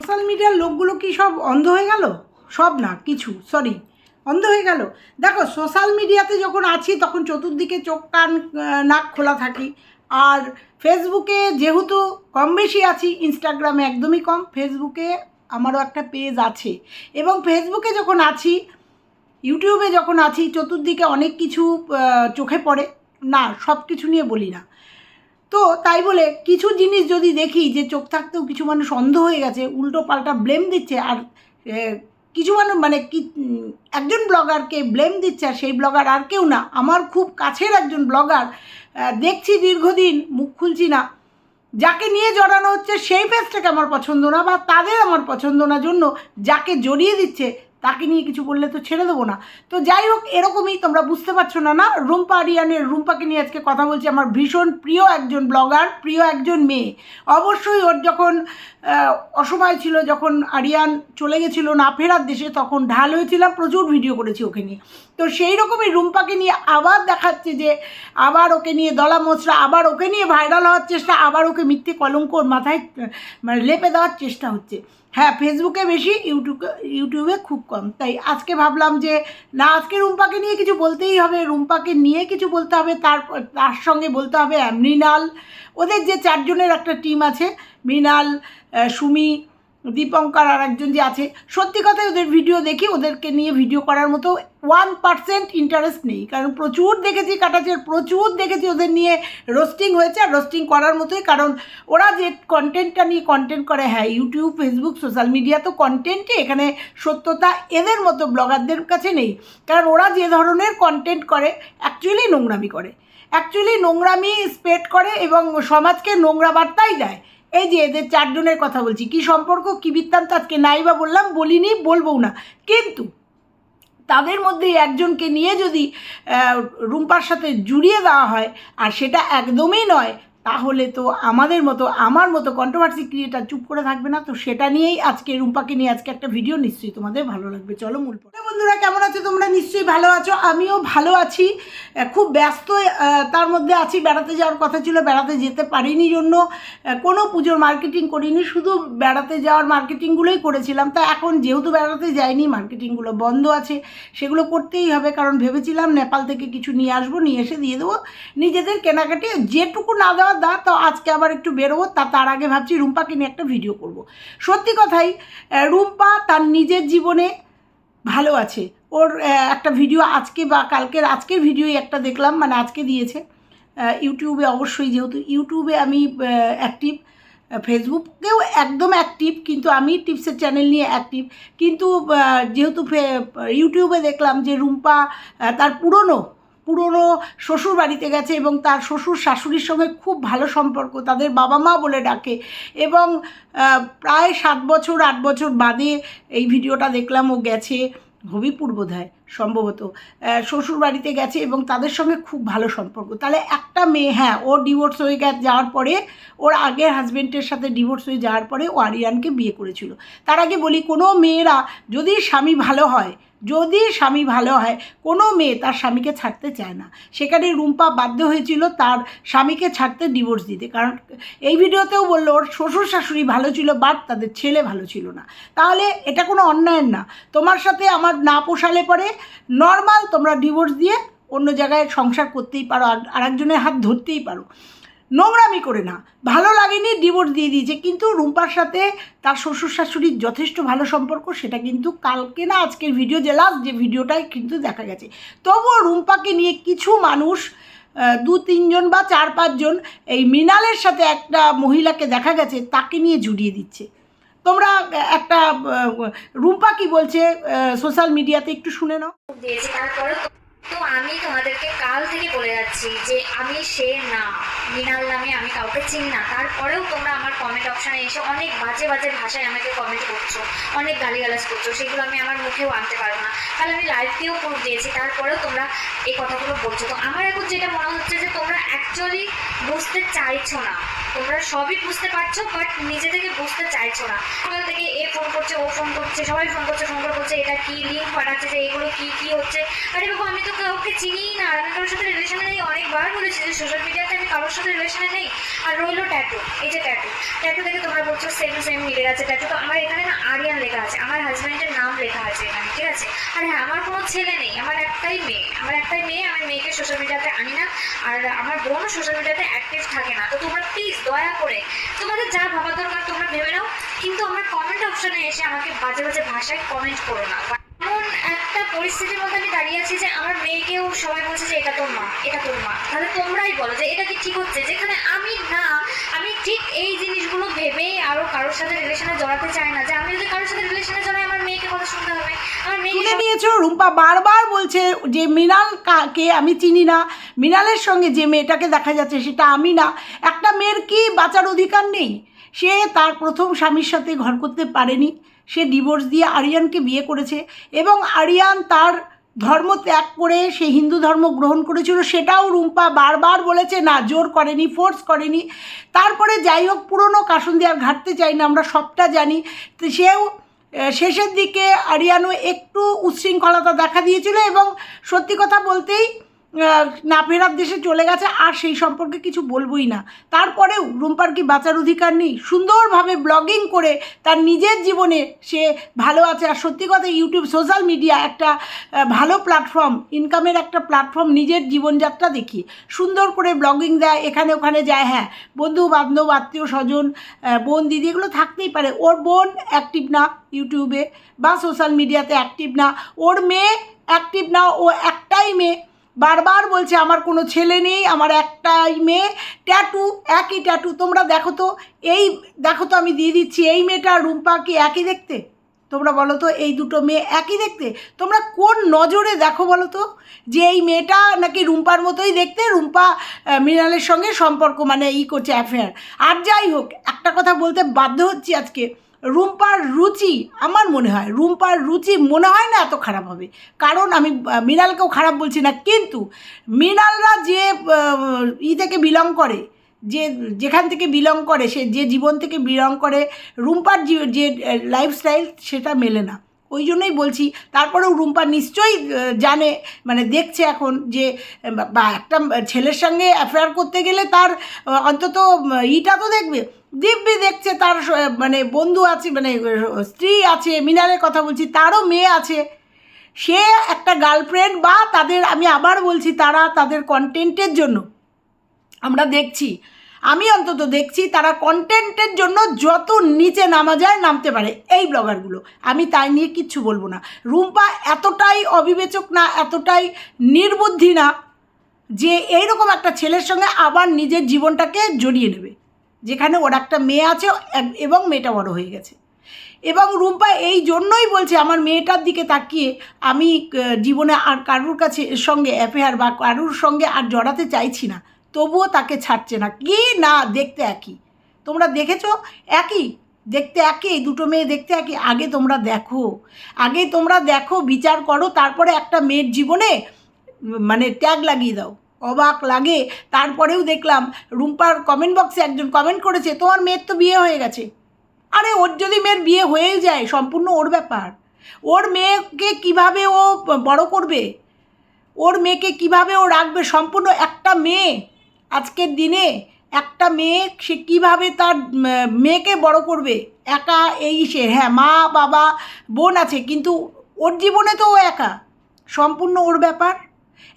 Social মিডিয়ার লোকগুলো কি সব অন্ধ হয়ে গেল? সব না, কিছু সরি অন্ধ হয়ে গেল। দেখো সোশ্যাল মিডিয়াতে যখন আছি, তখন চতুর্দিকে চোখ, কান নাক খোলা থাকি। আর ফেসবুকে যেহেতু কম বেশি আছি ইনস্টাগ্রামে একদমই কম ফেসবুকে আমারও একটা পেজ আছে। এবং ফেসবুকে যখন আছি ইউটিউবে যখন আছি, চতুর্দিকে অনেক কিছু চোখে পড়ে। না সব কিছু নিয়ে বলি না। তো তাই বলে কিছু জিনিস যদি দেখি যে চোখ থাকতেও কিছু মানুষ অন্ধ হয়ে গেছে, উল্টো পাল্টা ব্লেম দিচ্ছে আর কিছু মানুষ মানে কি, একজন ব্লগারকে ব্লেম দিচ্ছে আর সেই ব্লগার আর কেউ না। আমার খুব কাছের একজন ব্লগার দেখছি দীর্ঘদিন মুখ খুলছি না। যাকে নিয়ে জড়ানো হচ্ছে সেই পেজটাকে আমার পছন্দ না বা তাদের আমার পছন্দ না জন্য যাকে জড়িয়ে দিচ্ছে তাকে নিয়ে কিছু বললে তো ছেড়ে দেবো না। তো যাই হোক, এরকমই তোমরা বুঝতে পারছ না না? রুম্পা আরিয়ানের রুম্পাকে নিয়ে আজকে কথা বলছি আমার ভীষণ প্রিয় একজন ব্লগার, প্রিয় একজন মেয়ে। অবশ্যই ওর যখন অসময় ছিল, যখন আরিয়ান চলে গেছিল না ফেরার দেশে, তখন ঢাল হয়েছিলাম, প্রচুর ভিডিও করেছি ওকে নিয়ে। তো সেই রকমই রুম্পাকে নিয়ে আবার দেখাচ্ছে যে, আবার ওকে নিয়ে দলা মোচড়া, আবার ওকে নিয়ে ভাইরাল হওয়ার চেষ্টা, আবার ওকে মিথ্যে কলঙ্ক ওর মাথায় মানে লেপে দেওয়ার চেষ্টা হচ্ছে। হ্যাঁ ফেসবুকে বেশি ইউটিউবে ইউটিউবে খুব কম। তাই আজকে ভাবলাম যে, না, আজকে রুম্পাকে নিয়ে কিছু বলতেই হবে, রুম্পাকে নিয়ে কিছু বলতে হবে তার তার সঙ্গে বলতে হবে মৃণাল। ওদের যে চারজনের একটা টিম আছে, মৃণাল সুমি দীপঙ্কর আর একজন যে আছে, সত্যি কথাই ওদের ভিডিও দেখি ওদেরকে নিয়ে ভিডিও করার মতো ওয়ান পার্সেন্ট ইন্টারেস্ট নেই। কারণ প্রচুর দেখেছি কাটাচের, প্রচুর দেখেছি ওদের নিয়ে রোস্টিং হয়েছে আর রোস্টিং করার মতোই। কারণ ওরা যে কন্টেন্টটা নিয়ে কন্টেন্ট করে হ্যাঁ ইউটিউব ফেসবুক সোশ্যাল মিডিয়া তো কন্টেন্টে এখানে সত্যতা এদের মতো ব্লগারদের কাছে নেই। কারণ ওরা যে ধরনের কন্টেন্ট করে অ্যাকচুয়ালি নোংরামি করে। অ্যাকচুয়ালি নোংরামি স্প্রেড করে এবং সমাজকে নোংরা বার্তাই দেয়। এই যে এদের চারজনের কথা বলছি, কি সম্পর্ক, কী বৃত্তান্ত আজকে নাই বা বললাম, বলিনি বলব না। কিন্তু তাদের মধ্যে একজনকে নিয়ে যদি রুম্পার সাথে জুড়িয়ে দেওয়া হয়, আর সেটা একদমই নয় তাহলে তো আমাদের মতো, আমার মতো কন্ট্রোভার্সি ক্রিয়েটার চুপ করে থাকবে না, তো সেটা নিয়েই আজকে রুম্পাকে নিয়ে আজকে একটা ভিডিও নিশ্চয়ই তোমাদের ভালো লাগবে। চলো মূল বন্ধুরা, কেমন আছো তোমরা? নিশ্চয়ই ভালো আছো, আমিও ভালো আছি। খুব ব্যস্ত তার মধ্যে আছি, বেড়াতে যাওয়ার কথা ছিল, বেড়াতে যেতে পারিনি জন্য কোনো পুজোর মার্কেটিং করিনি, শুধু বেড়াতে যাওয়ার মার্কেটিংগুলোই করেছিলাম। তা এখন যেহেতু বেড়াতে যাইনি মার্কেটিংগুলো বন্ধ আছে, সেগুলো করতেই হবে, কারণ ভেবেছিলাম নেপাল থেকে কিছু নিয়ে আসব, নিয়ে এসে দিয়ে দেবো। নিজেদের কেনাকাটি যেটুকু না দেওয়ার দা তো আজকে আবার একটু বেরোবো, তা তার আগে ভাবছি রুম্পাকে নিয়ে একটা ভিডিও করব। সত্যি কথাই রুম্পা তার নিজের জীবনে ভালো আছে। ওর একটা ভিডিও আজকে বা কালকের আজকের ভিডিওই একটা দেখলাম মানে আজকে দিয়েছে। ইউটিউবে অবশ্যই, যেহেতু ইউটিউবে আমি অ্যাক্টিভ ফেসবুকেও একদম অ্যাক্টিভ কিন্তু আমি টিপসের চ্যানেল নিয়ে অ্যাক্টিভ কিন্তু যেহেতু ইউটিউবে দেখলাম যে রুম্পা তার পুরনো পুরনো শ্বশুর বাড়িতে গেছে এবং তার শ্বশুর শাশুড়ির সঙ্গে খুব ভালো সম্পর্ক, তাদের বাবা মা বলে ডাকে এবং প্রায় সাত বছর, আট বছর বাদে এই ভিডিওটা দেখলাম, ও গেছে হবিপুর বোধ হয় সম্ভবত শ্বশুর বাড়িতে গেছে এবং তাদের সঙ্গে খুব ভালো সম্পর্ক। তাহলে একটা মেয়ে হ্যাঁ ও ডিভোর্স হয়ে গে যাওয়ার পরে ওর আগের হাজব্যান্ডের সাথে ডিভোর্স হয়ে যাওয়ার পরে ও আরিয়ানকে বিয়ে করেছিল। তার আগে বলি, কোনো মেয়েরা যদি স্বামী ভালো হয় যদি স্বামী ভালো হয়, কোনো মেয়ে তার স্বামীকে ছাড়তে চায় না। সেখানে রুম্পা বাধ্য হয়েছিল তার স্বামীকে ছাড়তে ডিভোর্স দিতে। কারণ এই ভিডিওতেও বলল, ওর শ্বশুর শাশুড়ি ভালো ছিল বাট তাদের ছেলে ভালো ছিল না। তাহলে এটা কোনো অন্যায়ের না। তোমার সাথে আমার না পোষালে পরে নর্মাল তোমরা ডিভোর্স দিয়ে অন্য জায়গায় সংসার করতেই পারো, আর আরেকজনের হাত ধরতেই পারো। নোংরামি করে না। ভালো লাগেনি ডিভোর্স দিয়ে দিয়েছে। কিন্তু রুম্পার সাথে তার শ্বশুর শাশুড়ির যথেষ্ট ভালো সম্পর্ক, সেটা কিন্তু কালকে না, আজকের ভিডিও যে লাস্ট যে ভিডিওটাই কিন্তু দেখা গেছে। তবুও রুম্পাকে নিয়ে কিছু মানুষ দু, তিনজন বা চার, পাঁচজন এই মৃণালের সাথে একটা মহিলাকে দেখা গেছে, তাকে নিয়ে জুড়িয়ে দিচ্ছে। তোমরা একটা রুম্পা কি বলছে সোশ্যাল মিডিয়াতে একটু শুনে নাও। তো আমি তোমাদেরকে কাল থেকে বলে যাচ্ছি যে আমি সে না মৃণাল নামে আমি কাউকে চিনি না। তারপরেও তোমরা আমার কমেন্ট অপশানে এসে অনেক বাজে বাজে ভাষায় আমাকে কমেন্ট করছ, অনেক গালিগালাজ করছ, সেগুলো আমি আমার মুখেও আনতে পারব না। তাহলে আমি লাইভ দিয়েও প্রুফ দিয়েছি, তারপরেও তোমরা এই কথাগুলো বলছো। তো আমার এখন যেটা মনে হচ্ছে যে তোমরা অ্যাকচুয়ালি বুঝতে চাইছো না। তোমরা সবই বুঝতে পারছ বাট নিজে থেকে বুঝতে চাইছো না। সকাল থেকে এ ফোন করছে, ও ফোন করছে, সবাই ফোন করছে ফোন করে বলছে, এটা কি লিঙ্ক পাঠাচ্ছে, যে এগুলো কি কি হচ্ছে? আরে বাবু, আমি তো তো কাউকে চিনিই না আর আমি কারোর সাথে রিলেশনে নেই অনেকবার, বলেছি যে সোশ্যাল মিডিয়াতে আমি কারোর সাথে রিলেশনে নেই। আর রইল ট্যাটু এই যে ট্যাটু ট্যাটু থেকে তোমরা বলছো সেম সেম মিলে গেছে ট্যাটু তো আমার এখানে না আরিয়ান লেখা আছে, আমার হাজব্যান্ডের নাম লেখা আছে এখানে, ঠিক আছে? আর হ্যাঁ আমার কোনো ছেলে নেই, আমার একটাই মেয়ে। আমার একটাই মেয়ে, আমি মেয়েকে সোশ্যাল মিডিয়াতে আনি না, আর আমার বোনও সোশ্যাল মিডিয়াতে অ্যাক্টিভ থাকে না। তো তোমরা প্লিজ দয়া করে, তোমাদের যা ভাবা দরকার তোমরা ভেবে নাও, কিন্তু আমার কমেন্ট অপশনে এসে আমাকে বাজে বাজে ভাষায় কমেন্ট করো না। এমন একটা পরিস্থিতির মধ্যে আমি দাঁড়িয়ে আছি যে সবাই বলছে যে এটা তোর মা এটা তোর মা। তাহলে তোমরাই বলো যে এটা কি ঠিক হচ্ছে? যেখানে আমি না আমি ঠিক এই জিনিসগুলো ভেবেই আরও কারোর সাথে রিলেশনে জড়াতে চাই না। যে আমি যদি কারোর সাথে রিলেশনে জড়াই আমার মেয়েকে কথা শুনতে হবে? আমার মেয়েকে নিয়েছো রুম্পা বারবার বলছে যে মৃণাল কাকে আমি চিনি না। মৃণালের সঙ্গে যে মেয়েটাকে দেখা যাচ্ছে সেটা আমি না। একটা মেয়ের কি বাঁচার অধিকার নেই? সে তার প্রথম স্বামীর সাথে ঘর করতে পারেনি। সে ডিভোর্স দিয়ে আরিয়ানকে বিয়ে করেছে এবং আরিয়ান তার ধর্ম ত্যাগ করে সে হিন্দু ধর্ম গ্রহণ করেছিল, সেটাও রুম্পা বারবার বলেছে, না, জোর করেনি ফোর্স করেনি। তারপরে যাই হোক, পুরনো কাসন্দি আর ঘাটতে চাই না, আমরা সবটা জানি। সেও শেষের দিকে আরিয়ানো একটু উচ্ছৃঙ্খলতা দেখা দিয়েছিল এবং সত্যি কথা বলতেই না ফেরার দেশে চলে গেছে, আর সেই সম্পর্কে কিছু বলবোই না। তারপরেও রুম্পার কি বাঁচার অধিকার নেই? সুন্দরভাবে ব্লগিং করে তার নিজের জীবনে সে ভালো আছে। আর সত্যি কথা, ইউটিউব সোশ্যাল মিডিয়া একটা ভালো প্ল্যাটফর্ম ইনকামের একটা প্ল্যাটফর্ম নিজের জীবনযাত্রা দেখি। সুন্দর করে ব্লগিং দেয়, এখানে ওখানে যায় হ্যাঁ বন্ধু বান্ধব আত্মীয় স্বজন বোন, দিদি, এগুলো থাকতেই পারে। ওর বোন অ্যাক্টিভ না ইউটিউবে বা সোশ্যাল মিডিয়াতে অ্যাক্টিভ না, ওর মেয়ে অ্যাক্টিভ না, ও একটাই মেয়ে। বারবার বলছে, আমার কোনো ছেলে নেই, আমার একটাই মেয়ে। ট্যাটু একই ট্যাটু তোমরা দেখো তো, এই, দেখো তো আমি দিয়ে দিচ্ছি, এই মেয়েটা রুম্পা কি একই দেখতে? তোমরা বলো তো, এই দুটো মেয়ে একই দেখতে? তোমরা কোন নজরে দেখো বলো তো? যে এই মেয়েটা নাকি রুম্পার মতোই দেখতে, রুম্পা মৃণালের সঙ্গে সম্পর্ক মানে ই করছে অ্যাফেয়ার আর যাই হোক, একটা কথা বলতে বাধ্য হচ্ছি আজকে। রুম্পার রুচি, আমার মনে হয়, রুম্পার রুচি মনে হয় না এত খারাপ হবে। কারণ আমি মৃণালকেও খারাপ বলছি না, কিন্তু মৃণালরা যে ই থেকে বিলং করে যে যেখান থেকে বিলং করে, সে যে জীবন থেকে বিলং করে, রুম্পার যে- লাইফস্টাইল সেটা মেলে না। ওই জন্যই বলছি, তারপরেও রুম্পা নিশ্চয়ই জানে মানে দেখছে এখন যে, বা একটা ছেলের সঙ্গে অ্যাফেয়ার করতে গেলে তার অন্তত ইটা তো দেখবে। দিব্যি দেখছে তার মানে বন্ধু আছে মানে স্ত্রী আছে, মিনালের কথা বলছি, তারও মেয়ে আছে। সে একটা গার্লফ্রেন্ড বা তাদের, আমি আবার বলছি, তারা তাদের কন্টেন্টের জন্য আমরা দেখছি। আমি অন্তত দেখছি তারা কন্টেন্টের জন্য যত নিচে নামা যায় নামতে পারে এই ব্লগারগুলো। আমি তাই নিয়ে কিচ্ছু বলব না। রুম্পা এতটাই অবিবেচক না, এতটাই নির্বুদ্ধি না যে এইরকম একটা ছেলের সঙ্গে আবার নিজের জীবনটাকে জড়িয়ে নেবে। যেখানে ওর একটা মেয়ে আছে এবং মেয়েটা বড় হয়ে গেছে। এবং রুম্পা এই জন্যই বলছে, আমার মেয়েটার দিকে তাকিয়ে আমি জীবনে আর কারুর কাছে সঙ্গে অ্যাফেয়ার বা কারুর সঙ্গে আর জড়াতে চাইছি না। তবুও তাকে ছাড়ছে না। কি না, দেখতে একই। তোমরা দেখেছ? একই। দেখতে একই দুটো মেয়ে দেখতে একই। আগে তোমরা দেখো। আগে তোমরা দেখো, বিচার করো, তারপরে একটা মেয়ের জীবনে মানে ট্যাগ লাগিয়ে দাও। অবাক লাগে। তারপরেও দেখলাম, রুম্পার কমেন্ট বক্সে একজন কমেন্ট করেছে, তোমার মেয়ের তো বিয়ে হয়ে গেছে। আরে, ওর যদি মেয়ের বিয়ে হয়েই যায়, সম্পূর্ণ ওর ব্যাপার। ওর মেয়েকে কীভাবে ও বড় করবে? ওর মেয়েকে কীভাবে ও রাখবে? সম্পূর্ণ একটা মেয়ে। আজকের দিনে একটা মেয়ে সে কীভাবে তার মেয়েকে বড় করবে? একা এই সে হ্যাঁ মা, বাবা, বোন আছে, কিন্তু ওর জীবনে তো ও একা। সম্পূর্ণ ওর ব্যাপার।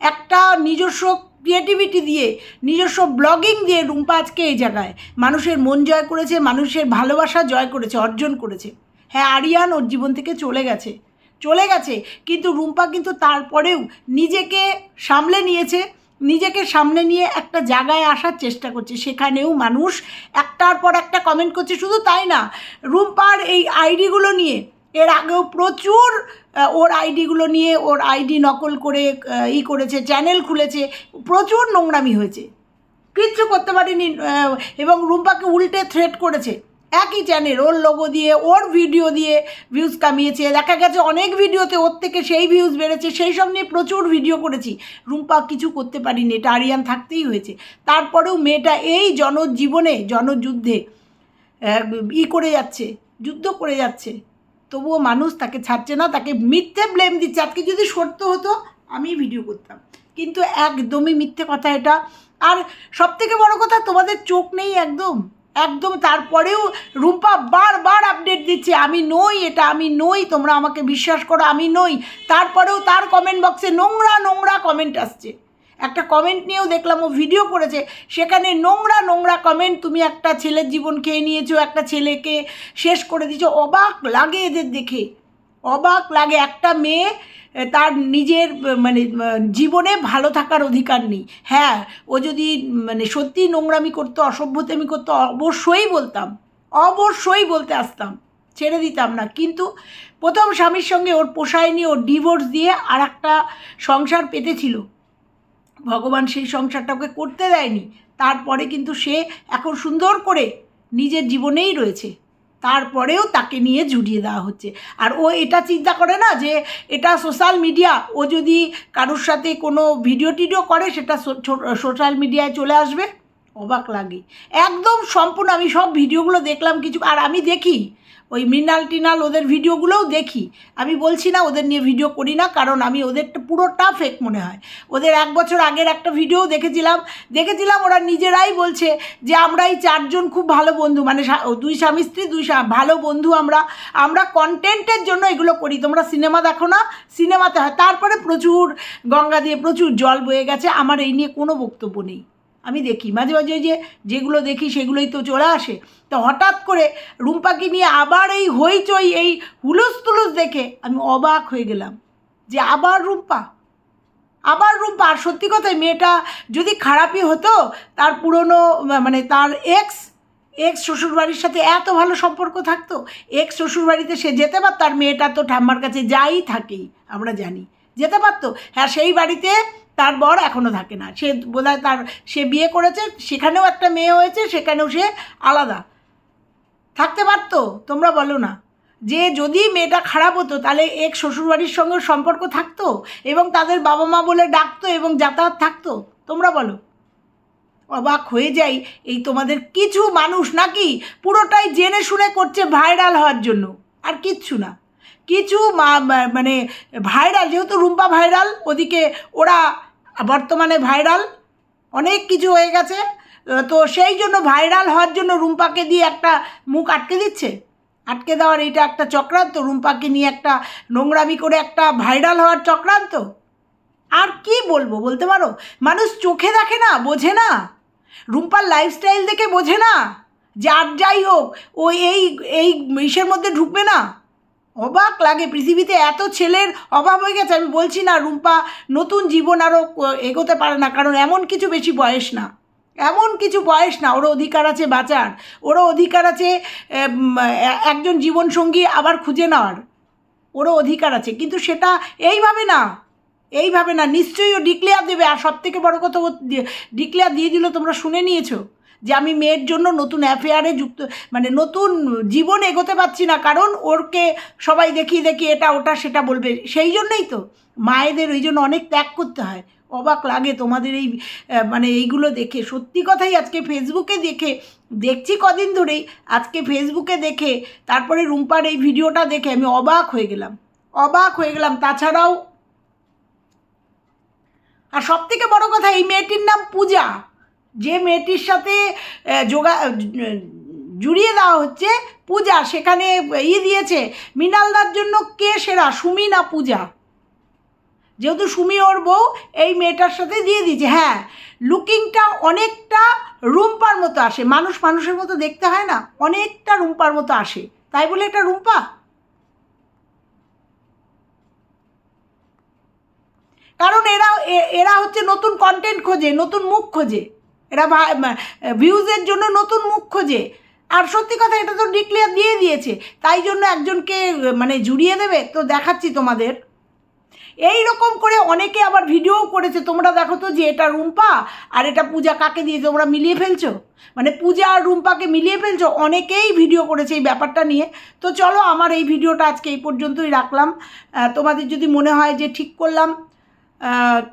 একটা নিজস্ব ক্রিয়েটিভিটি দিয়ে, নিজস্ব ব্লগিং দিয়ে রুম্পা আজকে এই জায়গায়। মানুষের মন জয় করেছে, মানুষের ভালোবাসা জয় করেছে, অর্জন করেছে। হ্যাঁ আরিয়ান ওর জীবন থেকে চলে গেছে। চলে গেছে, কিন্তু রুম্পা কিন্তু তারপরেও নিজেকে সামলে নিয়েছে। নিজেকে সামনে নিয়ে একটা জায়গায় আসার চেষ্টা করছে। সেখানেও মানুষ একটার পর একটা কমেন্ট করছে। শুধু তাই না, রুম্পার এই আইডিগুলো নিয়ে, এর আগেও প্রচুর ওর আইডিগুলো নিয়ে ওর আইডি নকল করে ই করেছে চ্যানেল খুলেছে, প্রচুর নোংরামি হয়েছে। কিচ্ছু করতে পারেনি এবং রুম্পাকে উল্টে থ্রেট করেছে। একই চ্যানেল ওর লোগো দিয়ে, ওর ভিডিও দিয়ে ভিউজ কামিয়েছে। দেখা গেছে অনেক ভিডিওতে ওর থেকে সেই ভিউজ বেড়েছে, সেই সব নিয়ে প্রচুর ভিডিও করেছি। রুম্পা কিছু করতে পারিনি, এটা আরিয়ান থাকতেই হয়েছে। তারপরেও মেয়েটা এই জনজীবনে, জনযুদ্ধে ই করে যাচ্ছে, যুদ্ধ করে যাচ্ছে। তবুও মানুষ তাকে ছাড়ছে না, তাকে মিথ্যে ব্লেম দিচ্ছে। আজকে যদি সত্য হতো, আমি ভিডিও করতাম। কিন্তু একদমই মিথ্যে কথা এটা। আর সব থেকে বড় কথা, তোমাদের চোখ নেই একদম। একদম তারপরেও রূপা বারবার আপডেট দিচ্ছে, আমি নই এটা, আমি নই, তোমরা আমাকে বিশ্বাস করো, আমি নই। তারপরেও তার কমেন্ট বক্সে নোংরা নোংরা কমেন্ট আসছে। একটা কমেন্ট নিয়েও দেখলাম, ও ভিডিও করেছে। সেখানে নোংরা নোংরা কমেন্ট তুমি একটা ছেলের জীবন খেয়ে নিয়েছো, একটা ছেলেকে শেষ করে দিয়েছ। অবাক লাগে এদের দেখে। অবাক লাগে। একটা মেয়ে তার নিজের মানে জীবনে ভালো থাকার অধিকার নেই। হ্যাঁ ও যদি মানে সত্যি নোংরামি করতো, অসভ্যতামি করতো, অবশ্যই বলতাম, অবশ্যই বলতে আসতাম, ছেড়ে দিতাম না। কিন্তু প্রথম স্বামীর সঙ্গে ওর পোষায়নি ওর ডিভোর্স দিয়ে আর একটা সংসার পেতেছিল। ভগবান সেই সংসারটাকে করতে দেয়নি। তারপরে কিন্তু সে এখন সুন্দর করে নিজের জীবনেই রয়েছে। তারপরেও তাকে নিয়ে জুড়িয়ে দেওয়া হচ্ছে। আর ও এটা চিন্তা করে না যে এটা সোশ্যাল মিডিয়া ও যদি কারোর সাথে কোনো ভিডিও টিডিও করে, সেটা সোশ্যাল মিডিয়ায় চলে আসবে? অবাক লাগে। একদম সম্পূর্ণ আমি সব ভিডিওগুলো দেখলাম কিছু আর আমি দেখি ওই মৃণাল টিনাল ওদের ভিডিওগুলোও দেখি। আমি বলছি না ওদের নিয়ে ভিডিও করি না, কারণ আমি ওদেরটা পুরোটা ফেক মনে হয়। ওদের এক বছর আগের একটা ভিডিও দেখেছিলাম। দেখেছিলাম ওরা নিজেরাই বলছে যে আমরা এই চারজন খুব ভালো বন্ধু মানে দুই স্বামী স্ত্রী, দুই ভালো বন্ধু আমরা। আমরা কন্টেন্টের জন্য এগুলো করি। তোমরা সিনেমা দেখো না সিনেমাতে হয়। তারপরে প্রচুর গঙ্গা দিয়ে প্রচুর জল বয়ে গেছে। আমার এই নিয়ে কোনো বক্তব্য নেই। আমি দেখি। মাঝে মাঝে যে যেগুলো দেখি সেগুলোই তো চলে আসে। তো হঠাৎ করে রুম্পাকে নিয়ে আবার এই হইচই, এই হুলুস তুলুস দেখে আমি অবাক হয়ে গেলাম যে আবার রুম্পা। আবার রুম্পা। আর সত্যি কথাই মেয়েটা যদি খারাপই হতো, তার পুরনো মানে তার এক্স এক্স শ্বশুরবাড়ির সাথে এত ভালো সম্পর্ক থাকতো এক্স শ্বশুরবাড়িতে সে যেতে পারত, আর মেয়েটা তো ঠাম্মার কাছে যাই থাকেই, আমরা জানি। যেতে পারতো। হ্যাঁ সেই বাড়িতে তার বর এখনও থাকে না। সে বোধহয় তার, সে বিয়ে করেছে, সেখানেও একটা মেয়ে হয়েছে, সেখানেও সে আলাদা। থাকতে পারতো, তোমরা বলো না। যে যদি মেয়েটা খারাপ হতো, তাহলে এক শ্বশুরবাড়ির সঙ্গে সম্পর্ক থাকতো এবং তাদের বাবা মা বলে ডাকতো এবং যাতায়াত থাকতো? তোমরা বলো। অবাক হয়ে যাই, এই তোমাদের কিছু মানুষ নাকি পুরোটাই জেনে শুনে করছে ভাইরাল হওয়ার জন্য। আর কিচ্ছু না। কিছু মানে ভাইরাল, যেহেতু রুম্পা ভাইরাল, ওদিকে ওরা বর্তমানে ভাইরাল, অনেক কিছু হয়ে গেছে। তো সেই জন্য ভাইরাল হওয়ার জন্য রুম্পাকে দিয়ে একটা মুখ আটকে দিচ্ছে। আটকে দেওয়ার এটা একটা চক্রান্ত, রুম্পাকে নিয়ে একটা নোংরামি করে একটা ভাইরাল হওয়ার চক্রান্ত। আর কি বলব, বলতে পারো? মানুষ চোখে দেখে না, বোঝে না। রুম্পার লাইফস্টাইল দেখে বোঝে না। যার যাই হোক, ও এই এই ইসের মধ্যে ঢুকবে না। অবাক লাগে, পৃথিবীতে এত ছেলের অভাব হয়ে গেছে, আমি বলছি না, রুম্পা, নতুন জীবন আরও এগোতে পারে না, কারণ এমন কিছু বেশি বয়স না, এমন কিছু বয়স না, ওরও অধিকার আছে বাঁচার, ওরও অধিকার আছে একজন জীবনসঙ্গী আবার খুঁজে নেওয়ার, ওরও অধিকার আছে, কিন্তু সেটা এইভাবে না। এইভাবে না, নিশ্চয়ই ও ডিক্লেয়ার দেবে। আর সব থেকে বড় কথা ও ডিক্লেয়ার দিয়ে দিল, তোমরা শুনে নিয়েছো যে আমি মেয়ের জন্য নতুন অ্যাফেয়ারে যুক্ত মানে নতুন জীবন এগোতে পারছি না, কারণ ওরকে সবাই দেখিয়ে দেখি এটা, ওটা, সেটা বলবে। সেই জন্যই তো মায়েদের ওই জন্য অনেক ত্যাগ করতে হয়। অবাক লাগে তোমাদের এই মানে এইগুলো দেখে। সত্যি কথাই আজকে ফেসবুকে দেখে, দেখছি কদিন ধরেই, আজকে ফেসবুকে দেখে, তারপরে রুম্পার এই ভিডিওটা দেখে আমি অবাক হয়ে গেলাম। অবাক হয়ে গেলাম। তাছাড়াও আর সব থেকে বড় কথা, এই মেয়েটির নাম পূজা। যে মেয়েটির সাথে যোগা জুড়িয়ে দেওয়া হচ্ছে পূজা, সেখানে ই দিয়েছে, মৃণালদার জন্য কে সেরা, সুমি না পূজা? যেহেতু সুমি ওর বউ, এই মেয়েটার সাথে দিয়ে দিয়েছে। হ্যাঁ লুকিংটা অনেকটা রুম্পার মতো আসে। মানুষ মানুষের মতো দেখতে হয় না, অনেকটা রুম্পার মতো আসে। তাই বলে এটা রুম্পা? কারণ এরা এরা হচ্ছে নতুন কন্টেন্ট খোঁজে, নতুন মুখ খোঁজে। এরা ভিউজের জন্য নতুন মুখ খোঁজে। আর সত্যি কথা, এটা তো ডিক্লেয়ার দিয়ে দিয়েছে। তাই জন্য একজনকে মানে জুড়িয়ে দেবে, তো দেখাচ্ছি তোমাদের। এই রকম করে অনেকে আবার ভিডিও করেছে। তোমরা দেখো তো যে এটা রুম্পা আর এটা পূজা কাকে দিয়ে তোমরা মিলিয়ে ফেলছো? মানে পূজা আর রুম্পাকে মিলিয়ে ফেলছো? অনেকেই ভিডিও করেছে এই ব্যাপারটা নিয়ে। তো চলো, আমার এই ভিডিওটা আজকে এই পর্যন্তই রাখলাম। তোমাদের যদি মনে হয় যে ঠিক করলাম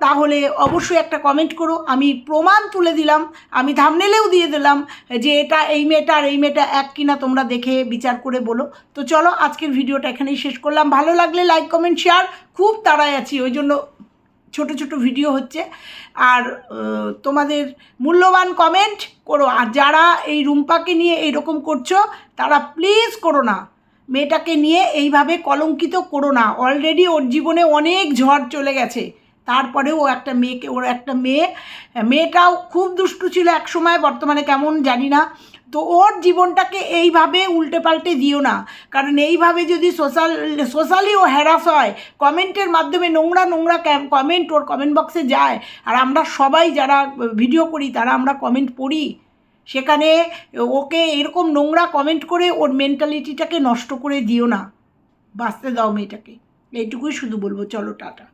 তাহলে অবশ্যই একটা কমেন্ট করো। আমি প্রমাণ তুলে দিলাম, আমি থামনেলেও দিয়ে দিলাম যে এটা এই মেয়েটা আর এই মেয়েটা এক কিনা, তোমরা দেখে বিচার করে বলো। তো চলো, আজকের ভিডিওটা এখানেই শেষ করলাম। ভালো লাগলে লাইক কমেন্ট শেয়ার খুব তাড়াই আছি, ওই জন্য ছোট ছোট ভিডিও হচ্ছে। আর তোমাদের মূল্যবান কমেন্ট করো। আর যারা এই রুম্পাকে নিয়ে এইরকম করছ, তারা প্লিজ করো না। মেয়েটাকে নিয়ে এইভাবে কলঙ্কিত করো না। অলরেডি ওর জীবনে অনেক ঝড় চলে গেছে। তারপরেও ও একটা মেয়েকে, ওর একটা মেয়ে, মেয়েটাও খুব দুষ্টু ছিল এক সময়, বর্তমানে কেমন জানি না। তো ওর জীবনটাকে এইভাবে উল্টে পাল্টে দিও না। কারণ এইভাবে যদি সোশ্যাল, সোশ্যালি ও হ্যারাস হয়, কমেন্টের মাধ্যমে নোংরা নোংরা কমেন্ট ওর কমেন্ট বক্সে যায়। আর আমরা সবাই যারা ভিডিও করি, তারা আমরা কমেন্ট পড়ি। সেখানে ওকে এরকম নোংরা কমেন্ট করে ওর মেন্টালিটিটাকে নষ্ট করে দিও না। বাঁচতে দাও মেয়েটাকে। এইটুকুই শুধু বলব। চলো, টাটা।